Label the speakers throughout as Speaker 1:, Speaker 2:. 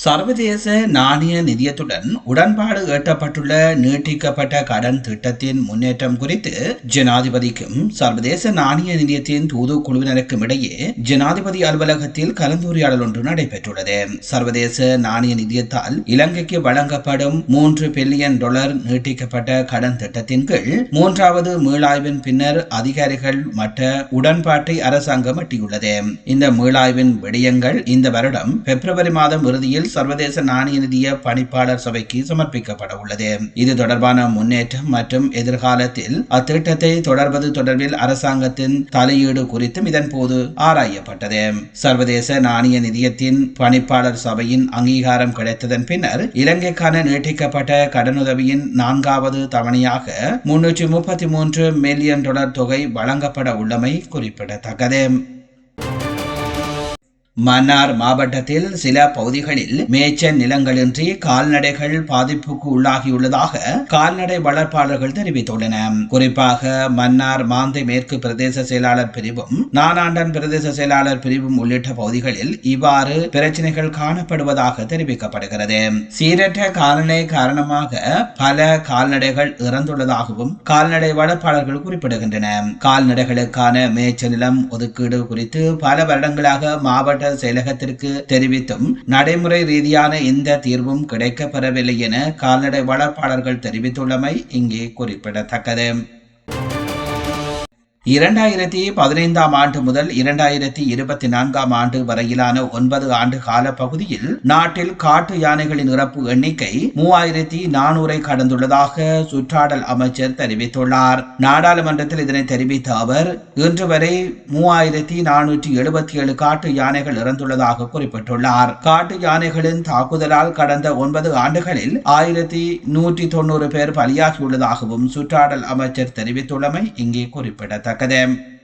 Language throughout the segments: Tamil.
Speaker 1: சர்வதேச நாணய நிதியத்துடன் உடன்பாடு எட்டப்பட்டுள்ள நீட்டிக்கப்பட்ட கடன் திட்டத்தின் முன்னேற்றம் குறித்து ஜனாதிபதிக்கும் சர்வதேச நாணய நிதியத்தின் தூதுக்குழுவினருக்கும் இடையே ஜனாதிபதி அலுவலகத்தில் கலந்துரையாடல் ஒன்று நடைபெற்றுள்ளது சர்வதேச நாணய நிதியத்தால் இலங்கைக்கு வழங்கப்படும் மூன்று பில்லியன் டாலர் நீட்டிக்கப்பட்ட கடன் திட்டத்தின் கீழ் மூன்றாவது மீளாய்வின் பின்னர் அதிகாரிகள் மற்ற உடன்பாட்டை அரசாங்கம் எட்டியுள்ளது இந்த மீளாய்வின் விடயங்கள் இந்த வருடம் பிப்ரவரி மாதம் இறுதியில் முன்னிலையில் சர்வதேச நாணய நிதிய பணிப்பாளர் சபைக்கு சமர்ப்பிக்கப்பட உள்ளது இது தொடர்பான முன்னேற்றம் மற்றும் எதிர்காலத்தில் அத்திட்டத்தை தொடர்வது தொடர்பில் அரசாங்கத்தின் தலையீடு குறித்தும் இதன் போது ஆராயப்பட்டது சர்வதேச நாணய நிதியத்தின் பணிப்பாளர் சபையின் அங்கீகாரம் கிடைத்ததன் பின்னர் இலங்கைக்கான நீட்டிக்கப்பட்ட கடனுதவியின் நான்காவது தவணையாக முன்னூற்றி முப்பத்தி மூன்று மில்லியன் டாலர் தொகை வழங்கப்பட உள்ளமை குறிப்பிடத்தக்கது மன்னார் மாவட்டத்தில் சில பகுதிகளில் மேய்ச்சல் நிலங்களின்றி கால்நடைகள் பாதிப்புக்கு உள்ளாகியுள்ளதாக கால்நடை வளர்ப்பாளர்கள் தெரிவித்துள்ளனர் குறிப்பாக மன்னார் மாந்தை மேற்கு பிரதேச செயலாளர் பிரிவும் நானாண்டன் பிரதேச செயலாளர் பிரிவும் உள்ளிட்ட பகுதிகளில் இவ்வாறு பிரச்சனைகள் காணப்படுவதாக தெரிவிக்கப்படுகிறது சீரற்ற காலநிலை காரணமாக பல கால்நடைகள் இறந்துள்ளதாகவும் கால்நடை வளர்ப்பாளர்கள் குறிப்பிடுகின்றனர் கால்நடைகளுக்கான மேய்ச்சல் நிலம் ஒதுக்கீடு குறித்து பல வருடங்களாக மாவட்ட தலைநகர் செயலகத்திற்கு தெரிவித்தும் நடைமுறை ரீதியான எந்த தீர்வும் கிடைக்கப்பெறவில்லை என கால்நடை வளர்ப்பாளர்கள் தெரிவித்துள்ளமை இங்கே குறிப்பிடத்தக்கது இரண்டாயிரத்தி பதினைந்தாம் ஆண்டு முதல் இரண்டாயிரத்தி இருபத்தி நான்காம் ஆண்டு வரையிலான ஒன்பது ஆண்டு கால பகுதியில் நாட்டில் காட்டு யானைகளின் இறப்பு எண்ணிக்கை மூவாயிரத்தி நானூரை கடந்துள்ளதாக சுற்றாடல் அமைச்சர் தெரிவித்துள்ளார் நாடாளுமன்றத்தில் இதனை தெரிவித்த அவர் இன்று வரை மூவாயிரத்தி நானூற்றி எழுபத்தி ஏழு காட்டு யானைகள் இறந்துள்ளதாக குறிப்பிட்டுள்ளார் காட்டு யானைகளின் தாக்குதலால் கடந்த ஒன்பது ஆண்டுகளில் ஆயிரத்தி நூற்றி தொண்ணூறு பேர் பலியாகியுள்ளதாகவும் சுற்றாடல் அமைச்சர் தெரிவித்துள்ளமை இங்கே குறிப்பிடத்தக்கது Academ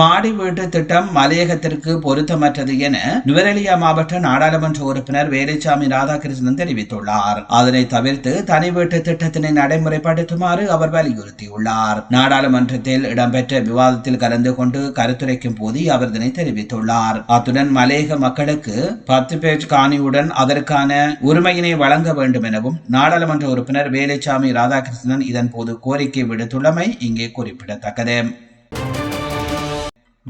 Speaker 1: மாடி வீட்டு திட்டம் மலையகத்திற்கு பொருத்தமற்றது என நுவரெலியா மாவட்ட நாடாளுமன்ற உறுப்பினர் வேலைச்சாமி ராதாகிருஷ்ணன் தெரிவித்துள்ளார் அதனை தவிர்த்து தனி வீட்டு திட்டத்தினை நடைமுறைப்படுத்துமாறு அவர் வலியுறுத்தியுள்ளார் நாடாளுமன்றத்தில் இடம்பெற்ற விவாதத்தில் கலந்து கொண்டு கருத்துரைக்கும் போது அவர் இதனை தெரிவித்துள்ளார் அத்துடன் மலையக மக்களுக்கு பத்து பேஜ் காணியுடன் அதற்கான உரிமையினை வழங்க வேண்டும் எனவும் நாடாளுமன்ற உறுப்பினர் வேலைச்சாமி ராதாகிருஷ்ணன் இதன் போது கோரிக்கை விடுத்துள்ளமை இங்கே குறிப்பிடத்தக்கது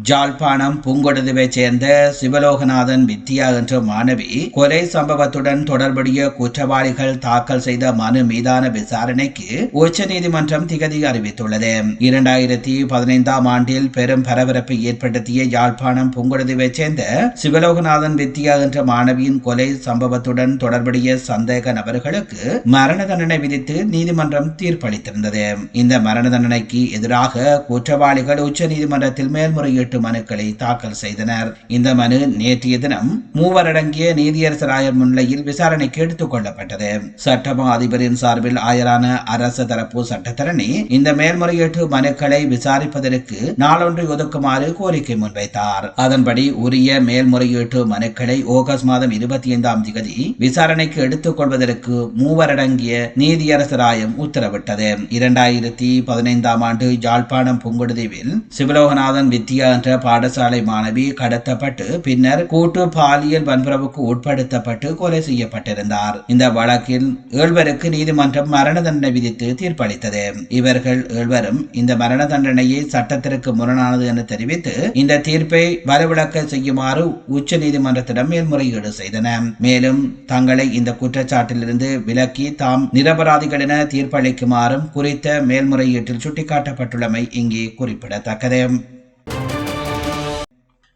Speaker 2: ஜாழ்ப்பாணம் பூங்கொடுதுவை சேர்ந்த சிவலோகநாதன் வித்யா என்ற மாணவி கொலை சம்பவத்துடன் தொடர்புடைய குற்றவாளிகள் தாக்கல் செய்த மனு மீதான விசாரணைக்கு உச்சநீதிமன்றம் திகதி அறிவித்துள்ளது இரண்டாயிரத்தி பதினைந்தாம் ஆண்டில் பெரும் பரபரப்பை ஏற்படுத்திய யாழ்ப்பாணம் பூங்கொடுதுவை சேர்ந்த சிவலோகநாதன் வித்யா என்ற மாணவியின் கொலை சம்பவத்துடன் தொடர்புடைய சந்தேக நபர்களுக்கு மரண தண்டனை விதித்து நீதிமன்றம் தீர்ப்பளித்திருந்தது இந்த மரண தண்டனைக்கு எதிராக குற்றவாளிகள் உச்சநீதிமன்றத்தில் மேல்முறையீடு எட்டு மனுக்களை தாக்கல் செய்தனர் இந்த மனு நேற்றைய தினம் மூவரடங்கிய நீதியரசர் ஆயர் முன்னிலையில் விசாரணைக்கு எடுத்துக் கொள்ளப்பட்டது சட்டமா அதிபரின் சார்பில் ஆயரான அரச தரப்பு சட்டத்தரணி இந்த மேல்முறையீட்டு மனுக்களை விசாரிப்பதற்கு நாளொன்று ஒதுக்குமாறு கோரிக்கை முன்வைத்தார் அதன்படி உரிய மேல்முறையீட்டு மனுக்களை ஆகஸ்ட் மாதம் இருபத்தி ஐந்தாம் தேதி விசாரணைக்கு எடுத்துக் கொள்வதற்கு மூவரடங்கிய நீதியரசர் ஆயம் உத்தரவிட்டது இரண்டாயிரத்தி பதினைந்தாம் ஆண்டு யாழ்ப்பாணம் புங்குடுதீவில் சிவலோகநாதன் வித்யா என்ற பாடசாலை மாணவி கடத்தப்பட்டு பின்னர் கூட்டு பாலியல் வன்புறவுக்கு உட்படுத்தப்பட்டு கொலை செய்யப்பட்டிருந்தார் இந்த வழக்கில் ஏழ்வருக்கு நீதிமன்றம் மரண தண்டனை விதித்து தீர்ப்பளித்தது இவர்கள் ஏழ்வரும் இந்த மரண தண்டனையை சட்டத்திற்கு முரணானது என தெரிவித்து இந்த தீர்ப்பை வரவிலக்க செய்யுமாறு உச்ச நீதிமன்றத்திடம் மேல்முறையீடு செய்தன மேலும் தங்களை இந்த குற்றச்சாட்டிலிருந்து விலக்கி தாம் நிரபராதிகள் என தீர்ப்பளிக்குமாறும் குறித்த மேல்முறையீட்டில் சுட்டிக்காட்டப்பட்டுள்ளமை இங்கே குறிப்பிடத்தக்கது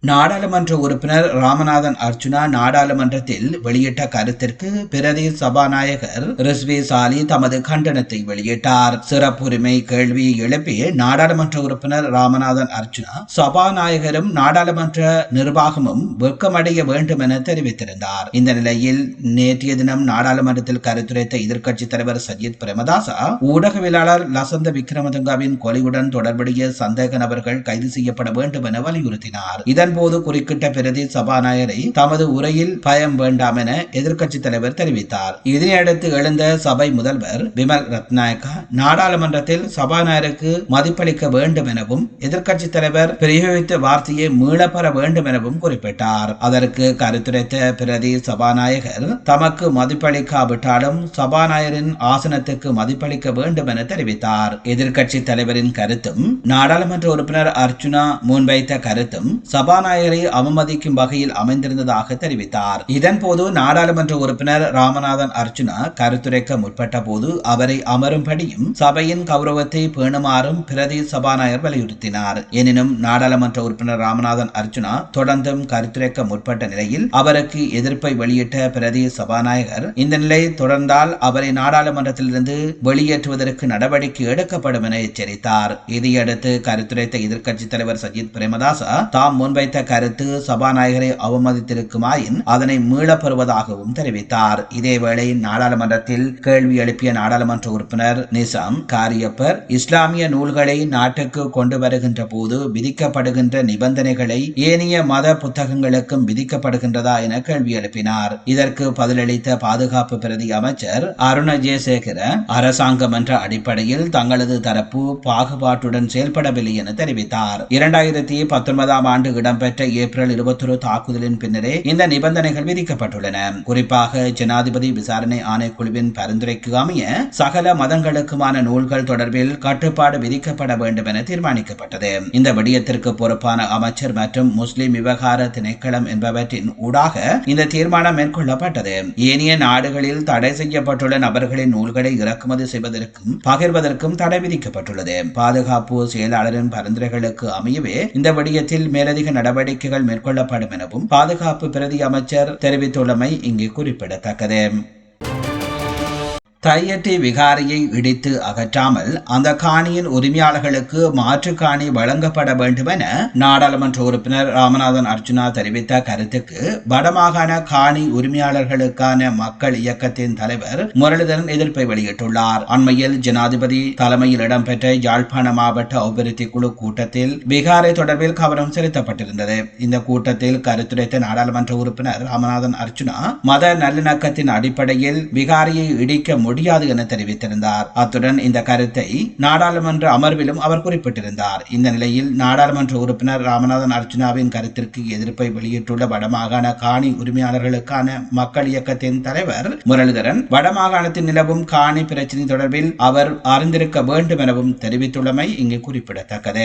Speaker 3: நாடாளுமன்ற உறுப்பினர் ராமநாதன் அர்ஜுனா நாடாளுமன்றத்தில் வெளியிட்ட கருத்திற்கு பிரதேச சபாநாயகர் ரிஸ்வி சாலி தமது கண்டனத்தை வெளியிட்டார் சிறப்புரிமை கேள்வியை எழுப்பி நாடாளுமன்ற உறுப்பினர் ராமநாதன் அர்ஜுனா சபாநாயகரும் நாடாளுமன்ற நிர்வாகமும் வெக்கமடைய வேண்டும் என தெரிவித்திருந்தார் இந்த நிலையில் நேற்றைய தினம் நாடாளுமன்றத்தில் கருத்துரைத்த எதிர்க்கட்சித் தலைவர் சஜித் பிரேமதாசா ஊடகவியலாளர் லசந்த விக்ரமதுங்காவின் கொலையுடன் தொடர்புடைய சந்தேக நபர்கள் கைது செய்யப்பட வேண்டும் என வலியுறுத்தினார் இதன் போது குறுக்கிட்ட பிரதி சபாநாயகரை தமது உரையில் பயம் வேண்டாம் என எதிர்க்கட்சி தலைவர் தெரிவித்தார் இதனையடுத்து எழுந்த சபை முதல்வர் விமல் ரத்நாயக்கா நாடாளுமன்றத்தில் சபாநாயகருக்கு மதிப்பளிக்க வேண்டும் எனவும் எதிர்க்கட்சி தலைவர் பிரயோகித்த வார்த்தையை மீளப்பெற வேண்டும் எனவும் குறிப்பிட்டார் அதற்கு கருத்துரைத்த பிரதி சபாநாயகர் தமக்கு மதிப்பளிக்காவிட்டாலும் சபாநாயகரின் ஆசனத்துக்கு மதிப்பளிக்க வேண்டும் என தெரிவித்தார் எதிர்க்கட்சி தலைவரின் கருத்தும் நாடாளுமன்ற உறுப்பினர் அர்ஜுனா முன்வைத்த கருத்தும் சபா சபாநாயகரை அவமதிக்கும் வகையில் அமைந்திருந்ததாக தெரிவித்தார் இதன் போது நாடாளுமன்ற உறுப்பினர் ராமநாதன் அர்ஜுனா கருத்துரைக்க முற்பட்ட போது அவரை அமரும்படியும் சபையின் கௌரவத்தை பேணுமாறும் பிரதி சபாநாயகர் வலியுறுத்தினார் எனினும் நாடாளுமன்ற உறுப்பினர் ராமநாதன் அர்ஜுனா தொடர்ந்தும் கருத்துரைக்க முற்பட்ட நிலையில் அவருக்கு எதிர்ப்பை வெளியிட்ட பிரதி சபாநாயகர் இந்த நிலை தொடர்ந்தால் அவரை நாடாளுமன்றத்திலிருந்து வெளியேற்றுவதற்கு நடவடிக்கை எடுக்கப்படும் என எச்சரித்தார் இதையடுத்து கருத்துரைத்த எதிர்க்கட்சித் தலைவர் சஜித் பிரேமதாசா தாம் முன்பை முன்வைத்த கருத்து சபாநாயகரை அவமதித்திருக்குமாயின் அதனை மீளப்பெறுவதாகவும் தெரிவித்தார் இதேவேளை நாடாளுமன்றத்தில் கேள்வி எழுப்பிய நாடாளுமன்ற உறுப்பினர் நிசாம் காரியப்பர் இஸ்லாமிய நூல்களை நாட்டுக்கு கொண்டு வருகின்ற போது விதிக்கப்படுகின்ற நிபந்தனைகளை ஏனைய மத புத்தகங்களுக்கும் விதிக்கப்படுகின்றதா என கேள்வி எழுப்பினார் இதற்கு பதிலளித்த பாதுகாப்பு பிரதி அமைச்சர் அருண ஜெயசேகர அரசாங்கம் என்ற அடிப்படையில் தங்களது தரப்பு பாகுபாட்டுடன் செயல்படவில்லை என தெரிவித்தார் இரண்டாயிரத்தி பத்தொன்பதாம் ஆண்டு இடம் இடம்பெற்ற ஏப்ரல் இருபத்தொரு தாக்குதலின் பின்னரே இந்த நிபந்தனைகள் விதிக்கப்பட்டுள்ளன குறிப்பாக ஜனாதிபதி விசாரணை ஆணைக்குழுவின் பரிந்துரைக்கு அமைய சகல மதங்களுக்குமான நூல்கள் தொடர்பில் கட்டுப்பாடு விதிக்கப்பட வேண்டும் என தீர்மானிக்கப்பட்டது இந்த விடயத்திற்கு பொறுப்பான அமைச்சர் மற்றும் முஸ்லிம் விவகார திணைக்களம் என்பவற்றின் ஊடாக இந்த தீர்மானம் மேற்கொள்ளப்பட்டது ஏனைய நாடுகளில் தடை செய்யப்பட்டுள்ள நபர்களின் நூல்களை இறக்குமதி செய்வதற்கும் பகிர்வதற்கும் தடை விதிக்கப்பட்டுள்ளது பாதுகாப்பு செயலாளரின் பரிந்துரைகளுக்கு அமையவே இந்த விடயத்தில் மேலதிக நடவடிக்கை நடவடிக்கைகள் மேற்கொள்ளப்படும் எனவும் பாதுகாப்பு பிரதி அமைச்சர் தெரிவித்துள்ளமை இங்கு குறிப்பிடத்தக்கது
Speaker 4: தையற்றி விகாரியை இடித்து அகற்றாமல் அந்த காணியின் உரிமையாளர்களுக்கு மாற்று காணி வழங்கப்பட வேண்டும் என நாடாளுமன்ற உறுப்பினர் ராமநாதன் அர்ஜுனா தெரிவித்த கருத்துக்கு வடமாகாண காணி உரிமையாளர்களுக்கான மக்கள் இயக்கத்தின் தலைவர் முரளிதரன் எதிர்ப்பை வெளியிட்டுள்ளார் அண்மையில் ஜனாதிபதி தலைமையில் இடம்பெற்ற யாழ்ப்பாண மாவட்ட அபிவிருத்தி குழு கூட்டத்தில் பீகாரை தொடர்பில் கவனம் செலுத்தப்பட்டிருந்தது இந்த கூட்டத்தில் கருத்துரைத்த நாடாளுமன்ற உறுப்பினர் ராமநாதன் அர்ஜுனா மத நல்லிணக்கத்தின் அடிப்படையில் பீகாரியை இடிக்க முடியும் முடியாது என தெரிவித்திருந்தார் அத்துடன் இந்த கருத்தை நாடாளுமன்ற அமர்விலும் அவர் குறிப்பிட்டிருந்தார் இந்த நிலையில் நாடாளுமன்ற உறுப்பினர் ராமநாதன் அர்ஜுனாவின் கருத்திற்கு எதிர்ப்பை வெளியிட்டுள்ள வடமாகாண காணி உரிமையாளர்களுக்கான மக்கள் இயக்கத்தின் தலைவர் முரளிதரன் வடமாகாணத்தில் நிலவும் காணி பிரச்சினை தொடர்பில் அவர் அறிந்திருக்க வேண்டும் எனவும் தெரிவித்துள்ளமை இங்கு குறிப்பிடத்தக்கது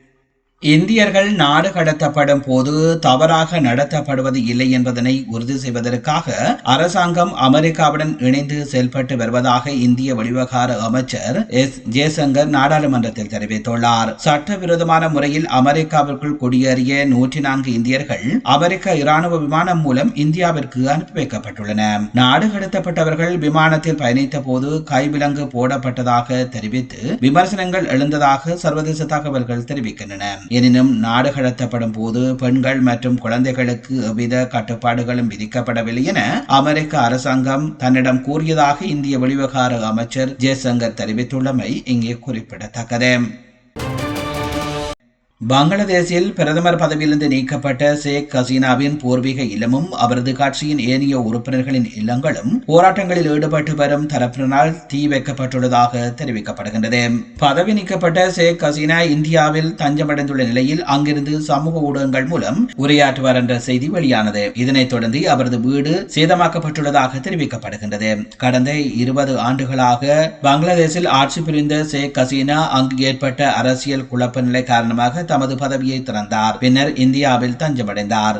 Speaker 5: இந்தியர்கள் நாடு கடத்தப்படும் போது தவறாக நடத்தப்படுவது இல்லை என்பதனை உறுதி செய்வதற்காக அரசாங்கம் அமெரிக்காவுடன் இணைந்து செயல்பட்டு வருவதாக இந்திய வெளிவகார அமைச்சர் எஸ் ஜெய்சங்கர் நாடாளுமன்றத்தில் தெரிவித்துள்ளார் சட்டவிரோதமான முறையில் அமெரிக்காவிற்குள் குடியேறிய நூற்றி நான்கு இந்தியர்கள் அமெரிக்க இராணுவ விமானம் மூலம் இந்தியாவிற்கு அனுப்பி வைக்கப்பட்டுள்ளன நாடு கடத்தப்பட்டவர்கள் விமானத்தில் பயணித்த போது கைவிலங்கு போடப்பட்டதாக தெரிவித்து விமர்சனங்கள் எழுந்ததாக சர்வதேச தகவல்கள் தெரிவிக்கின்றன எனினும் நாடு கடத்தப்படும் போது பெண்கள் மற்றும் குழந்தைகளுக்கு எவ்வித கட்டுப்பாடுகளும் விதிக்கப்படவில்லை என அமெரிக்க அரசாங்கம் தன்னிடம் கூறியதாக இந்திய வெளிவிவகார அமைச்சர் ஜெய்சங்கர் தெரிவித்துள்ளமை இங்கே குறிப்பிடத்தக்கது
Speaker 6: பங்களாதேஷில் பிரதமர் பதவியிலிருந்து நீக்கப்பட்ட ஷேக் ஹசீனாவின் பூர்வீக இல்லமும் அவரது கட்சியின் ஏனைய உறுப்பினர்களின் இல்லங்களும் போராட்டங்களில் ஈடுபட்டு வரும் தரப்பினரால் தீ வைக்கப்பட்டுள்ளதாக தெரிவிக்கப்படுகின்றது பதவி நீக்கப்பட்ட ஷேக் ஹசீனா இந்தியாவில் தஞ்சமடைந்துள்ள நிலையில் அங்கிருந்து சமூக ஊடகங்கள் மூலம் உரையாற்றுவார் என்ற செய்தி வெளியானது இதனைத் தொடர்ந்து அவரது வீடு சேதமாக்கப்பட்டுள்ளதாக தெரிவிக்கப்படுகின்றது கடந்த இருபது ஆண்டுகளாக பங்களாதேஷில் ஆட்சி புரிந்த ஷேக் ஹசீனா அங்கு ஏற்பட்ட அரசியல் குழப்ப நிலை காரணமாக தமது பதவியை துறந்தார் பின்னர் இந்தியாவில் தஞ்சமடைந்தார்